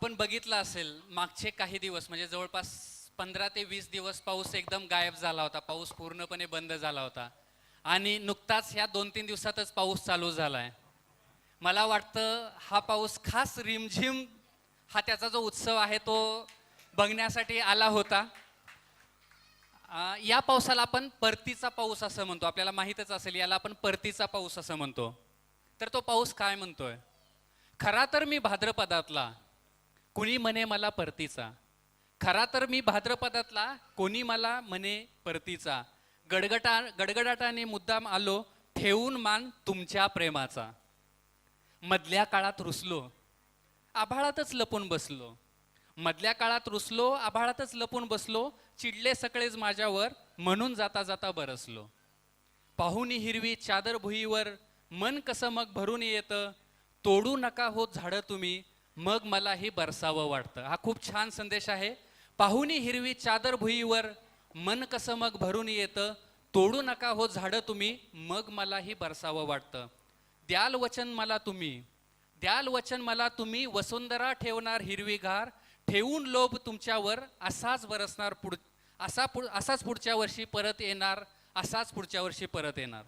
आपण बघितलं असेल मागचे काही दिवस म्हणजे जवळपास पंधरा ते वीस दिवस पाऊस एकदम गायब झाला होता. पाऊस पूर्णपणे बंद झाला होता. आणि नुकताच ह्या दोन तीन दिवसातच पाऊस चालू झाला आहे मला वाटतं हा पाऊस खास रिमझिम हा त्याचा जो उत्सव आहे तो बघण्यासाठी आला होता. या पावसाला आपण परतीचा पाऊस असं म्हणतो. आपल्याला माहीतच असेल याला आपण परतीचा पाऊस असं म्हणतो. तर तो पाऊस काय म्हणतोय? खरा तर मी भाद्रपदातला. कुणी म्हणे मला परतीचा? खरा तर मी भाद्रपदातला कोणी मला म्हणे परतीचा? गडगटा गडगडाटाने मुद्दाम आलो ठेवून मान तुमच्या प्रेमाचा. मधल्या काळात रुसलो आभाळातच लपून बसलो. मधल्या काळात रुसलो आभाळातच लपून बसलो चिडले सगळेच माझ्यावर म्हणून जाता जाता बरसलो. पाहुनी हिरवी चादर भुईवर मन कसं मग भरून येतं? तोडू नका हो झाडं तुम्ही मग मलाही बरसावं वाटतं. हा खूप छान संदेश आहे. पाहुणी हिरवी चादर भुईवर मन कसं मग भरून येतं? तोडू नका हो झाडं तुम्ही मग मलाही बरसावं वाटतं. द्याल वचन मला तुम्ही. द्याल वचन मला तुम्ही वसुंधरा ठेवणार हिरवीगार ठेवून लोभ तुमच्यावर असाच बरसणार पुढ असा पुढ असाच पुढच्या वर्षी परत येणार असाच पुढच्या वर्षी परत येणार.